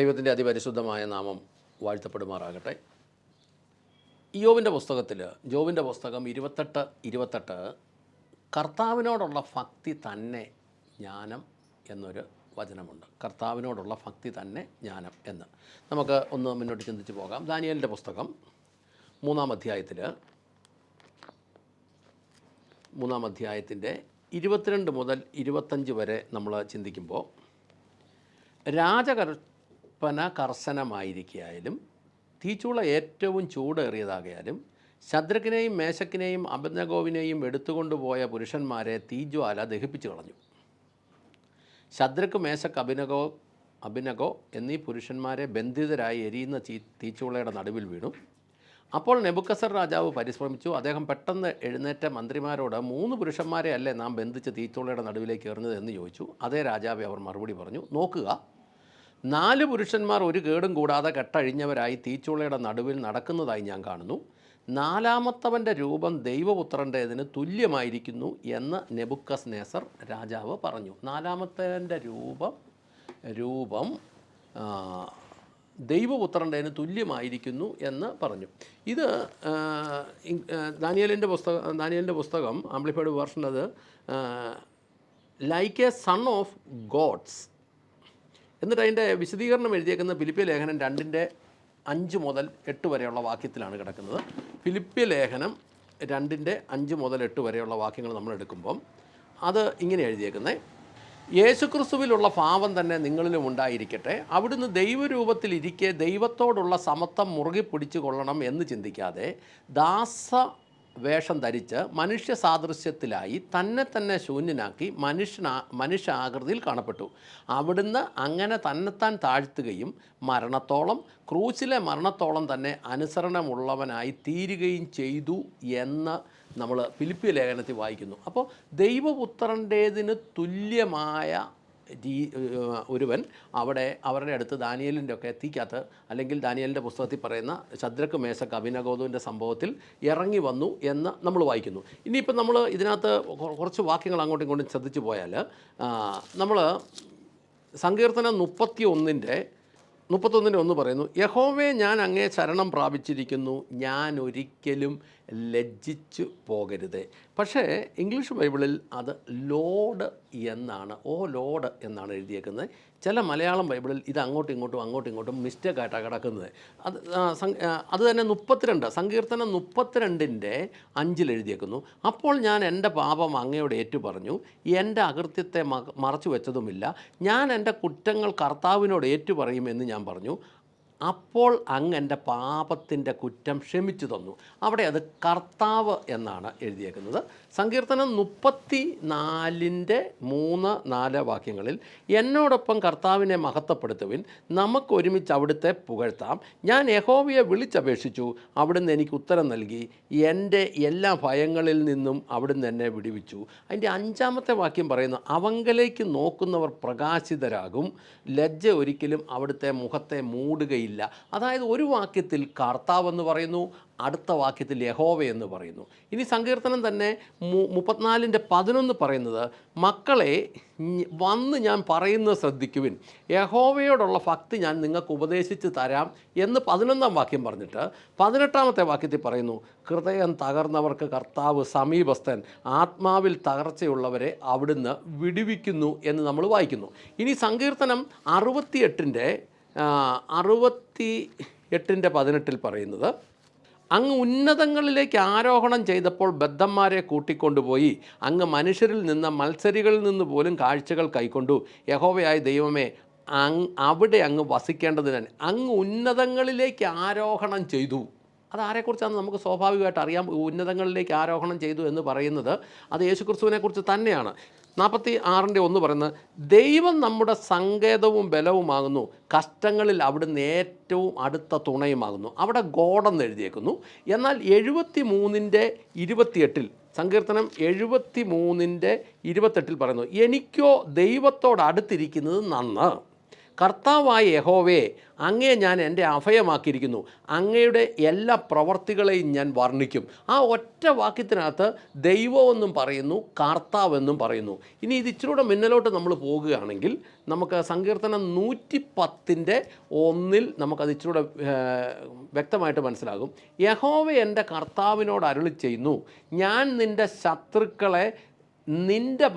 ദൈവത്തിന്റെ അതിപരിശുദ്ധമായ നാമം വാഴ്ത്തപ്പെടുമാറാകട്ടെ. ഇയോവിന്റെ പുസ്തകത്തിൽ ജോവിന്റെ പുസ്തകം ഇരുപത്തെട്ട് ഇരുപത്തെട്ട് കർത്താവിനോടുള്ള ഭക്തി തന്നെ ജ്ഞാനം എന്നൊരു വചനമുണ്ട്. കർത്താവിനോടുള്ള ഭക്തി തന്നെ ജ്ഞാനം എന്ന്. നമുക്ക് ഒന്ന് മുന്നോട്ട് ചിന്തിച്ച് പോകാം. ദാനിയലിന്റെ പുസ്തകം മൂന്നാം അധ്യായത്തിൽ മൂന്നാം അധ്യായത്തിന്റെ ഇരുപത്തിരണ്ട് മുതൽ ഇരുപത്തഞ്ച് വരെ നമ്മൾ ചിന്തിക്കുമ്പോൾ രാജകൽപ്പന കർശനമായിരിക്കായാലും തീച്ചൂള ഏറ്റവും ചൂടേറിയതാകയാലും ശദ്രക്കിനെയും മേശക്കിനെയും അഭിജ്ഞഗോവിനെയും എടുത്തുകൊണ്ടുപോയ പുരുഷന്മാരെ തീജ്വാല ദഹിപ്പിച്ചു കളഞ്ഞു. ശദ്രക്ക് മേശക്ക് അഭിനഗോ അഭിനഗോ എന്നീ പുരുഷന്മാരെ ബന്ധിതരായി എരിയുന്ന തീ തീച്ചൂളയുടെ നടുവിൽ വീണു. അപ്പോൾ നെബുക്കസർ രാജാവ് പരിശ്രമിച്ചു. അദ്ദേഹം പെട്ടെന്ന് എഴുന്നേറ്റ മന്ത്രിമാരോട് മൂന്ന് പുരുഷന്മാരെ അല്ലേ നാം ബന്ധിച്ച് തീച്ചൂളയുടെ നടുവിലേക്ക് എറിഞ്ഞത്? എന്ന് ചോദിച്ചു. അതേ രാജാവെ അവർ മറുപടി പറഞ്ഞു. നോക്കുക നാല് പുരുഷന്മാർ ഒരു കേടും കൂടാതെ കെട്ടഴിഞ്ഞവരായി തീച്ചുളയുടെ നടുവിൽ നടക്കുന്നതായി ഞാൻ കാണുന്നു. നാലാമത്തവന്റെ രൂപം ദൈവപുത്രന്റേതിന് തുല്യമായിരിക്കുന്നു എന്ന് നെബുക്കസ് നേസർ രാജാവ് പറഞ്ഞു. നാലാമത്തവന്റെ രൂപം രൂപം ദൈവപുത്രന്റെതിന് തുല്യമായിരിക്കുന്നു എന്ന് പറഞ്ഞു. ഇത് ദാനിയേലിന്റെ പുസ്തകം ദാനിയലിന്റെ പുസ്തകം ആംപ്ലിഫൈഡ് വേർഷൻ അത് like a son of gods എന്നിട്ട് അതിന്റെ വിശദീകരണം എഴുതിയേക്കുന്ന ഫിലിപ്പിയ ലേഖനം രണ്ടിന്റെ അഞ്ച് മുതൽ എട്ട് വരെയുള്ള വാക്യത്തിലാണ് കിടക്കുന്നത്. ഫിലിപ്പിയ ലേഖനം രണ്ടിന്റെ അഞ്ച് മുതൽ എട്ട് വരെയുള്ള വാക്യങ്ങൾ നമ്മൾ എടുക്കുമ്പം അത് ഇങ്ങനെ എഴുതിയേക്കുന്നത് യേശുക്രിസ്തുവിലുള്ള ഭാവം തന്നെ നിങ്ങളിലും ഉണ്ടായിരിക്കട്ടെ. അവിടുന്ന് ദൈവരൂപത്തിലിരിക്കെ ദൈവത്തോടുള്ള സമത്വം മുറുകെ പിടിച്ചു കൊള്ളണം എന്ന് ചിന്തിക്കാതെ ദാസ വേഷം ധരിച്ച് മനുഷ്യ സാദൃശ്യത്തിലായി തന്നെ തന്നെ ശൂന്യനാക്കി മനുഷ്യനാ മനുഷ്യ ആകൃതിയിൽ കാണപ്പെട്ടു. അവിടുന്ന് അങ്ങനെ തന്നെത്താൻ താഴ്ത്തുകയും മരണത്തോളം ക്രൂസിലെ മരണത്തോളം തന്നെ അനുസരണമുള്ളവനായി തീരുകയും ചെയ്തു എന്ന് നമ്മൾ ഫിലിപ്പിയ ലേഖനത്തിൽ വായിക്കുന്നു. അപ്പോൾ ദൈവപുത്രന്റേതിന് തുല്യമായ ഏഹ് ഒരുവൻ അവിടെ അവരുടെ അടുത്ത് ദാനിയലിന്റെ ഒക്കെ എത്തിക്കാത്ത അല്ലെങ്കിൽ ദാനിയലിന്റെ പുസ്തകത്തിൽ പറയുന്ന ശദ്രക്ക് മേശക്ക് അഭിനഗോതുവിന്റെ സംഭവത്തിൽ ഇറങ്ങി വന്നു എന്ന് നമ്മൾ വായിക്കുന്നു. ഇനിയിപ്പോൾ നമ്മൾ ഇതിനകത്ത് കുറച്ച് വാക്യങ്ങൾ അങ്ങോട്ടും ഇങ്ങോട്ടും ശ്രദ്ധിച്ചു പോയാൽ നമ്മൾ സങ്കീർത്തനം മുപ്പത്തി ഒന്നിന്റെ മുപ്പത്തൊന്നിന്റെ ഒന്ന് പറയുന്നു യഹോവേ ഞാൻ അങ്ങേ ശരണം പ്രാപിച്ചിരിക്കുന്നു. ഞാൻ ഒരിക്കലും ലജ്ജിച്ചു പോകരുത്. പക്ഷേ ഇംഗ്ലീഷ് ബൈബിളിൽ അത് ലോഡ് എന്നാണ് ഓ ലോഡ് എന്നാണ് എഴുതിയേക്കുന്നത്. ചില മലയാളം ബൈബിളിൽ ഇത് അങ്ങോട്ടും ഇങ്ങോട്ടും അങ്ങോട്ടും ഇങ്ങോട്ടും മിസ്റ്റേക്കായിട്ടാണ് കിടക്കുന്നത്. അത് അത് തന്നെ മുപ്പത്തിരണ്ട് സങ്കീർത്തനം മുപ്പത്തിരണ്ടിന്റെ അഞ്ചിൽ എഴുതിയേക്കുന്നു. അപ്പോൾ ഞാൻ എന്റെ പാപം അങ്ങയോട് ഏറ്റു പറഞ്ഞു എന്റെ അകൃത്യത്തെ മറച്ചു വെച്ചതുമില്ല ഞാൻ എന്റെ കുറ്റങ്ങൾ കർത്താവിനോട് ഏറ്റു പറയുമെന്ന് ഞാൻ പറഞ്ഞു. അപ്പോൾ അങ്ങ് എന്റെ പാപത്തിന്റെ കുറ്റം ക്ഷമിച്ചു തന്നു. അവിടെ അത് കർത്താവ് എന്നാണ് എഴുതിയേക്കുന്നത്. സങ്കീർത്തനം മുപ്പത്തി നാലിന്റെ മൂന്ന് നാല് വാക്യങ്ങളിൽ എന്നോടൊപ്പം കർത്താവിനെ മഹത്വപ്പെടുത്തുവിൻ നമുക്ക് ഒരുമിച്ച് അവിടുത്തെ പുകഴ്ത്താം. ഞാൻ യഹോവയെ വിളിച്ചപേക്ഷിച്ചു. അവിടുന്ന് എനിക്ക് ഉത്തരം നൽകി. എന്റെ എല്ലാ ഭയങ്ങളിൽ നിന്നും അവിടുന്ന് എന്നെ വിടുവിച്ചു. അതിന്റെ അഞ്ചാമത്തെ വാക്യം പറയുന്നു അവങ്കലേക്ക് നോക്കുന്നവർ പ്രകാശിതരാകും. ലജ്ജ ഒരിക്കലും അവിടുത്തെ മുഖത്തെ മൂടുകയില്ല. അതായത് ഒരു വാക്യത്തിൽ കർത്താവ് എന്ന് പറയുന്നു അടുത്ത വാക്യത്തിൽ യഹോവ എന്ന് പറയുന്നു. ഇനി സങ്കീർത്തനം തന്നെ മുപ്പത്തിനാലിന്റെ പതിനൊന്ന് പറയുന്നത് മക്കളെ വന്ന് ഞാൻ പറയുന്നത് ശ്രദ്ധിക്കുവിൻ. യഹോവയോടുള്ള ഭക്തി ഞാൻ നിങ്ങൾക്ക് ഉപദേശിച്ച് തരാം എന്ന് പതിനൊന്നാം വാക്യം പറഞ്ഞിട്ട് പതിനെട്ടാമത്തെ വാക്യത്തിൽ പറയുന്നു ഹൃദയം തകർന്നവർക്ക് കർത്താവ് സമീപസ്ഥൻ ആത്മാവിൽ തകർച്ചയുള്ളവരെ അവിടുന്ന് വിടുവിക്കുന്നു എന്ന് നമ്മൾ വായിക്കുന്നു. ഇനി സങ്കീർത്തനം അറുപത്തിയെട്ടിന്റെ അറുപത്തി എട്ടിന്റെ പതിനെട്ടിൽ പറയുന്നത് അങ്ങ് ഉന്നതങ്ങളിലേക്ക് ആരോഹണം ചെയ്തപ്പോൾ ബദ്ധന്മാരെ കൂട്ടിക്കൊണ്ടുപോയി. അങ്ങ് മനുഷ്യരിൽ നിന്ന് മത്സരികളിൽ നിന്ന് പോലും കാഴ്ചകൾ കൈക്കൊണ്ടു. യഹോവയായ ദൈവമേ അങ് അവിടെ അങ്ങ് വസിക്കേണ്ടതിന് അങ്ങ് ഉന്നതങ്ങളിലേക്ക് ആരോഹണം ചെയ്തു. അതാരെക്കുറിച്ചാണ് നമുക്ക് സ്വാഭാവികമായിട്ട് അറിയാം. ഉന്നതങ്ങളിലേക്ക് ആരോഹണം ചെയ്തു എന്ന് പറയുന്നത് അത് യേശുക്രിസ്തുവിനെക്കുറിച്ച് തന്നെയാണ്. നാൽപ്പത്തി ആറിന്റെ ഒന്ന് പറയുന്നത് ദൈവം നമ്മുടെ സങ്കേതവും ബലവുമാകുന്നു കഷ്ടങ്ങളിൽ അവിടുന്ന് ഏറ്റവും അടുത്ത തുണയുമാകുന്നു. അവിടെ ഗോഡെന്ന് എഴുതിയേക്കുന്നു. എന്നാൽ എഴുപത്തി മൂന്നിന്റെ ഇരുപത്തിയെട്ടിൽ സങ്കീർത്തനം എഴുപത്തി മൂന്നിന്റെ ഇരുപത്തെട്ടിൽ പറയുന്നു എനിക്കോ ദൈവത്തോട് അടുത്തിരിക്കുന്നത് നന്ന്. കർത്താവായ യഹോവേ അങ്ങയെ ഞാൻ എന്റെ അഭയമാക്കിയിരിക്കുന്നു. അങ്ങയുടെ എല്ലാ പ്രവർത്തികളെയും ഞാൻ വർണിക്കും. ആ ഒറ്റ വാക്യത്തിനകത്ത് ദൈവമെന്നും പറയുന്നു കർത്താവെന്നും പറയുന്നു. ഇനി ഇത് ഇച്ചിരൂടെ മുന്നിലോട്ട് നമ്മൾ പോകുകയാണെങ്കിൽ നമുക്ക് സങ്കീർത്തനം നൂറ്റി പത്തിന്റെ ഒന്നിൽ നമുക്കത് ഇച്ചിരൂടെ വ്യക്തമായിട്ട് മനസ്സിലാകും. യഹോവ എന്റെ കർത്താവിനോട് അരുളി ചെയ്യുന്നു ഞാൻ നിന്റെ ശത്രുക്കളെ നിന്റെ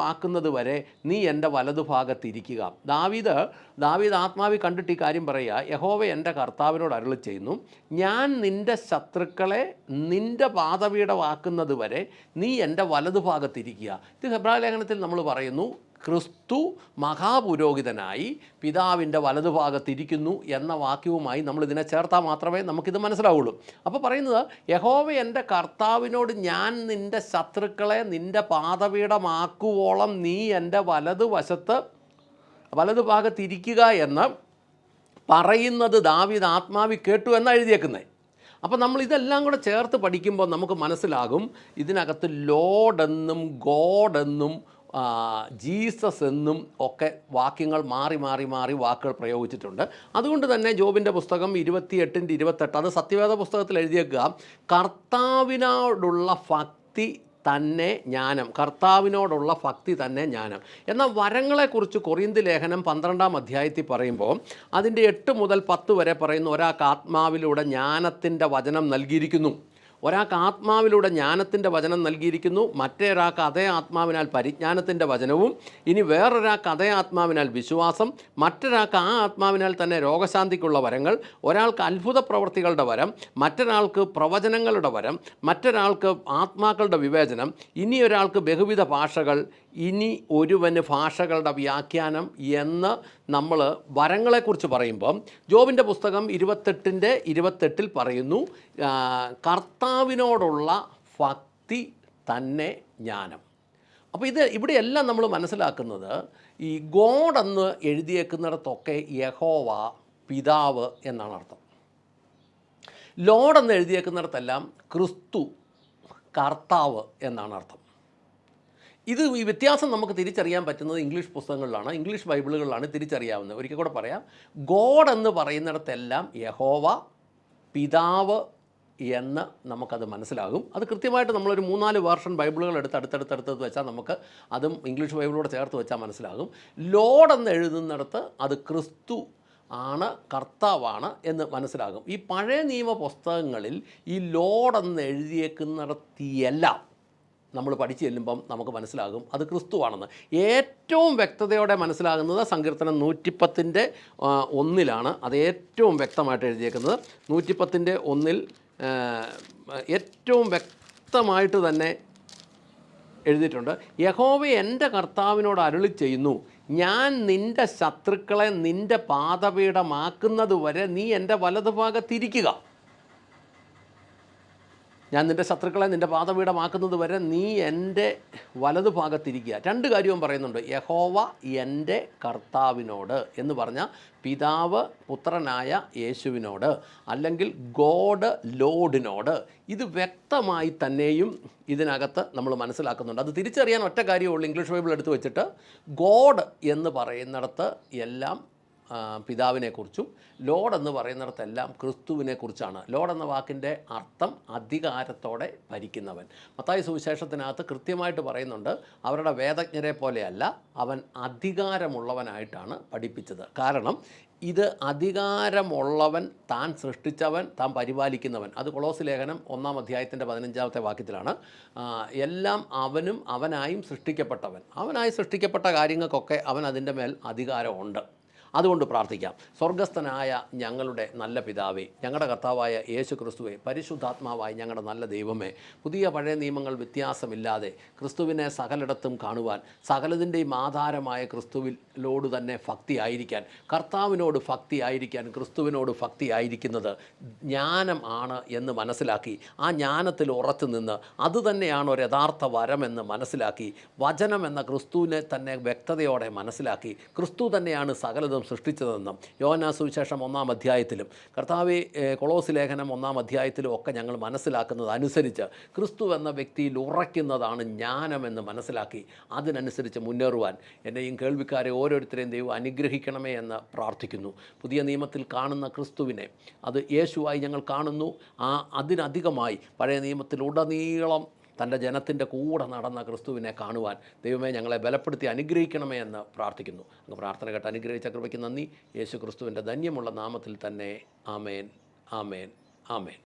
വാക്കുന്നത് വരെ നീ എന്റെ വലതുഭാഗത്തിരിക്കുക. ദാവീദ് ദാവീദ് ആത്മാവി കണ്ടിട്ട് ഈ കാര്യം പറയുക. യഹോവ എന്റെ കർത്താവിനോട് അരുളി ചെയ്യുന്നു ഞാൻ നിന്റെ ശത്രുക്കളെ നിന്റെ പാതവീടമാക്കുന്നത് വരെ നീ എന്റെ വലതുഭാഗത്തിരിക്കുക. ഇത് ഹെബ്രാ ലേഖനത്തിൽ നമ്മൾ പറയുന്നു ക്രിസ്തു മഹാപുരോഹിതനായി പിതാവിന്റെ വലതുഭാഗത്തിരിക്കുന്നു എന്ന വാക്യവുമായി നമ്മൾ ഇതിനെ ചേർത്താൽ മാത്രമേ നമുക്കിത് മനസ്സിലാവുള്ളൂ. അപ്പോൾ പറയുന്നത് യഹോവ എന്റെ കർത്താവിനോട് ഞാൻ നിന്റെ ശത്രുക്കളെ നിന്റെ പാതപീഠമാക്കുവോളം നീ എന്റെ വലതുവശത്ത് വലതുഭാഗത്തിരിക്കുക എന്ന് പറയുന്നത് ദാവിദ് ആത്മാവി കേട്ടു എന്ന് എഴുതിയേക്കുന്നത് അപ്പോൾ നമ്മൾ ഇതെല്ലാം കൂടെ ചേർത്ത് പഠിക്കുമ്പോൾ നമുക്ക് മനസ്സിലാകും ഇതിനകത്ത് ലോഡെന്നും ഗോഡെന്നും ജീസസ് എന്നും ഒക്കെ വാക്യങ്ങൾ മാറി മാറി മാറി വാക്കുകൾ പ്രയോഗിച്ചിട്ടുണ്ട്. അതുകൊണ്ട് തന്നെ ജോബിന്റെ പുസ്തകം ഇരുപത്തിയെട്ടിന്റെ ഇരുപത്തെട്ട് അത് സത്യവേദ പുസ്തകത്തിൽ എഴുതിയേക്കുക. കർത്താവിനോടുള്ള ഭക്തി തന്നെ ജ്ഞാനം. കർത്താവിനോടുള്ള ഭക്തി തന്നെ ജ്ഞാനം. എന്നാൽ വരങ്ങളെക്കുറിച്ച് കൊറിന്ത് ലേഖനം പന്ത്രണ്ടാം അധ്യായത്തിൽ പറയുമ്പോൾ അതിന്റെ എട്ട് മുതൽ പത്ത് വരെ പറയുന്ന ഒരാൾക്ക് ആത്മാവിലൂടെ ജ്ഞാനത്തിന്റെ വചനം നൽകിയിരിക്കുന്നു. ഒരാൾക്ക് ആത്മാവിലൂടെ ജ്ഞാനത്തിന്റെ വചനം നൽകിയിരിക്കുന്നു മറ്റേരാൾക്ക് അതേ ആത്മാവിനാൽ പരിജ്ഞാനത്തിന്റെ വചനവും ഇനി വേറൊരാൾക്ക് അതേ ആത്മാവിനാൽ വിശ്വാസം മറ്റൊരാൾക്ക് ആ ആത്മാവിനാൽ തന്നെ രോഗശാന്തിക്കുള്ള വരങ്ങൾ ഒരാൾക്ക് അത്ഭുത പ്രവർത്തികളുടെ വരം മറ്റൊരാൾക്ക് പ്രവചനങ്ങളുടെ വരം മറ്റൊരാൾക്ക് ആത്മാക്കളുടെ വിവേചനം ഇനി ഒരാൾക്ക് ബഹുവിധ ഭാഷകൾ ഇനി ഒരുവന് ഭാഷകളുടെ വ്യാഖ്യാനം എന്ന് നമ്മൾ വരങ്ങളെക്കുറിച്ച് പറയുമ്പം ജോബിന്റെ പുസ്തകം ഇരുപത്തെട്ടിന്റെ ഇരുപത്തെട്ടിൽ പറയുന്നു കർത്താവിനോടുള്ള ഭക്തി തന്നെ ജ്ഞാനം. അപ്പോൾ ഇത് ഇവിടെയെല്ലാം നമ്മൾ മനസ്സിലാക്കുന്നത് ഈ ഗോഡ് എന്ന് എഴുതിയേക്കുന്നിടത്തൊക്കെ യഹോവ പിതാവ് എന്നാണ് അർത്ഥം. ലോഡ് എന്ന് എഴുതിയേക്കുന്നിടത്തെല്ലാം ക്രിസ്തു കർത്താവ് എന്നാണ് അർത്ഥം. ഇത് ഈ വ്യത്യാസം നമുക്ക് തിരിച്ചറിയാൻ പറ്റുന്നത് ഇംഗ്ലീഷ് പുസ്തകങ്ങളിലാണ് ഇംഗ്ലീഷ് ബൈബിളുകളിലാണ് തിരിച്ചറിയാവുന്നത്. ഒരിക്കൽ കൂടെ പറയാം. ഗോഡ് എന്ന് പറയുന്നിടത്തെല്ലാം യഹോവ പിതാവ് എന്ന് നമുക്കത് മനസ്സിലാകും. അത് കൃത്യമായിട്ട് നമ്മളൊരു മൂന്നാൽ വേർഷൻ ബൈബിളുകൾ എടുത്ത് അടുത്തടുത്തടുത്ത് വെച്ചാൽ നമുക്ക് അതും ഇംഗ്ലീഷ് ബൈബിളോട് ചേർത്ത് വെച്ചാൽ മനസ്സിലാകും. ലോഡ് എന്ന് എഴുതുന്നിടത്ത് അത് ക്രിസ്തു ആണ് കർത്താവാണ് എന്ന് മനസ്സിലാകും. ഈ പഴയ നിയമ പുസ്തകങ്ങളിൽ ഈ ലോഡ് എന്ന് എഴുതിയേക്കുന്നിടത്തിയെല്ലാം നമ്മൾ പഠിച്ചു ചെല്ലുമ്പം നമുക്ക് മനസ്സിലാകും. അത് ക്രിസ്തുവാണെന്ന്. ഏറ്റവും വ്യക്തതയോടെ മനസ്സിലാകുന്നത് സങ്കീർത്തനം നൂറ്റിപ്പത്തിന്റെ ഒന്നിലാണ്. അത് ഏറ്റവും വ്യക്തമായിട്ട് എഴുതിയേക്കുന്നത്. നൂറ്റിപ്പത്തിന്റെ ഒന്നിൽ ഏറ്റവും വ്യക്തമായിട്ട് തന്നെ എഴുതിയിട്ടുണ്ട്. യഹോവ എന്റെ കർത്താവിനോട് അരുളി ചെയ്യുന്നു. ഞാൻ നിന്റെ ശത്രുക്കളെ നിന്റെ പാതപീഠമാക്കുന്നത് വരെ നീ എന്റെ വലതുഭാഗത്തിരിക്കുക ഞാൻ നിന്റെ ശത്രുക്കളെ നിന്റെ പാതപീഠമാക്കുന്നത് വരെ നീ എന്റെ വലതുഭാഗത്തിരിക്കുക. രണ്ട് കാര്യവും പറയുന്നുണ്ട്. യഹോവ എന്റെ കർത്താവിനോട് എന്ന് പറഞ്ഞാൽ പിതാവ് പുത്രനായ യേശുവിനോട് അല്ലെങ്കിൽ ഗോഡ് ലോഡിനോട്. ഇത് വ്യക്തമായി തന്നെയും ഇതിനകത്ത് നമ്മൾ മനസ്സിലാക്കുന്നുണ്ട്. അത് തിരിച്ചറിയാൻ ഒറ്റ കാര്യമുള്ളൂ ഇംഗ്ലീഷ് ബൈബിൾ എടുത്ത് വെച്ചിട്ട് ഗോഡ് എന്ന് പറയുന്നിടത്ത് എല്ലാം പിതാവിനെക്കുറിച്ചും ലോഡ് എന്ന് പറയുന്നിടത്തെല്ലാം ക്രിസ്തുവിനെക്കുറിച്ചാണ്. ലോഡ് എന്ന വാക്കിന്റെ അർത്ഥം അധികാരത്തോടെ ഭരിക്കുന്നവൻ. മത്തായി സുവിശേഷത്തിനകത്ത് കൃത്യമായിട്ട് പറയുന്നുണ്ട് അവരുടെ വേദജ്ഞരെ പോലെയല്ല അവൻ അധികാരമുള്ളവനായിട്ടാണ് പഠിപ്പിച്ചത്. കാരണം ഇത് അധികാരമുള്ളവൻ താൻ സൃഷ്ടിച്ചവൻ താൻ പരിപാലിക്കുന്നവൻ. അത് കൊളോസ് ലേഖനം ഒന്നാം അധ്യായത്തിന്റെ പതിനഞ്ചാമത്തെ വാക്യത്തിലാണ്. എല്ലാം അവനും അവനായും സൃഷ്ടിക്കപ്പെട്ടവൻ. അവനായി സൃഷ്ടിക്കപ്പെട്ട കാര്യങ്ങൾക്കൊക്കെ അവൻ അതിന്റെ മേൽ അധികാരമുണ്ട്. അതുകൊണ്ട് പ്രാർത്ഥിക്കാം. സ്വർഗസ്ഥനായ ഞങ്ങളുടെ നല്ല പിതാവേ ഞങ്ങളുടെ കർത്താവായ യേശു ക്രിസ്തുവെ പരിശുദ്ധാത്മാവായ ഞങ്ങളുടെ നല്ല ദൈവമേ പുതിയ പഴയ നിയമങ്ങൾ വ്യത്യാസമില്ലാതെ ക്രിസ്തുവിനെ സകലിടത്തും കാണുവാൻ സകലതിന്റെയും ആധാരമായ ക്രിസ്തുവിലോട് തന്നെ ഭക്തി ആയിരിക്കാൻ കർത്താവിനോട് ഭക്തി ആയിരിക്കാൻ ക്രിസ്തുവിനോട് ഭക്തി ആയിരിക്കുന്നത് ജ്ഞാനം ആണ് എന്ന് മനസ്സിലാക്കി ആ ജ്ഞാനത്തിൽ ഉറച്ചു നിന്ന് അതുതന്നെയാണ് ഒരു യഥാർത്ഥ വരമെന്ന് മനസ്സിലാക്കി വചനം എന്ന ക്രിസ്തുവിനെ തന്നെ വ്യക്തതയോടെ മനസ്സിലാക്കി ക്രിസ്തു തന്നെയാണ് സകലതും ലോകം സൃഷ്ടിച്ചതെന്നും യോഹന്നാ സുവിശേഷം ഒന്നാം അധ്യായത്തിലും കർത്താവ് കൊളോസ് ലേഖനം ഒന്നാം അധ്യായത്തിലും ഒക്കെ ഞങ്ങൾ മനസ്സിലാക്കുന്നത് അനുസരിച്ച് ക്രിസ്തു എന്ന വ്യക്തിയിൽ ഉറയ്ക്കുന്നതാണ് ജ്ഞാനമെന്ന് മനസ്സിലാക്കി അതിനനുസരിച്ച് മുന്നേറുവാൻ എന്നെയും കേൾവിക്കാരെ ഓരോരുത്തരെയും ദൈവം അനുഗ്രഹിക്കണമേ എന്ന് പ്രാർത്ഥിക്കുന്നു. പുതിയ നിയമത്തിൽ കാണുന്ന ക്രിസ്തുവിനെ അത് യേശുവായി ഞങ്ങൾ കാണുന്നു. ആ അതിനധികമായി പഴയ നിയമത്തിൽ ഉടനീളം തന്റെ ജനത്തിന്റെ കൂടെ നടന്ന ക്രിസ്തുവിനെ കാണുവാൻ ദൈവമേ ഞങ്ങളെ ബലപ്പെടുത്തി അനുഗ്രഹിക്കണമേ എന്ന് പ്രാർത്ഥിക്കുന്നു. അങ്ങ് പ്രാർത്ഥന കേട്ട് അനുഗ്രഹിച്ച കൃപയ്ക്ക് നന്ദി. യേശു ക്രിസ്തുവിന്റെ ധന്യമുള്ള നാമത്തിൽ തന്നെ ആമേൻ ആമേൻ ആമേൻ.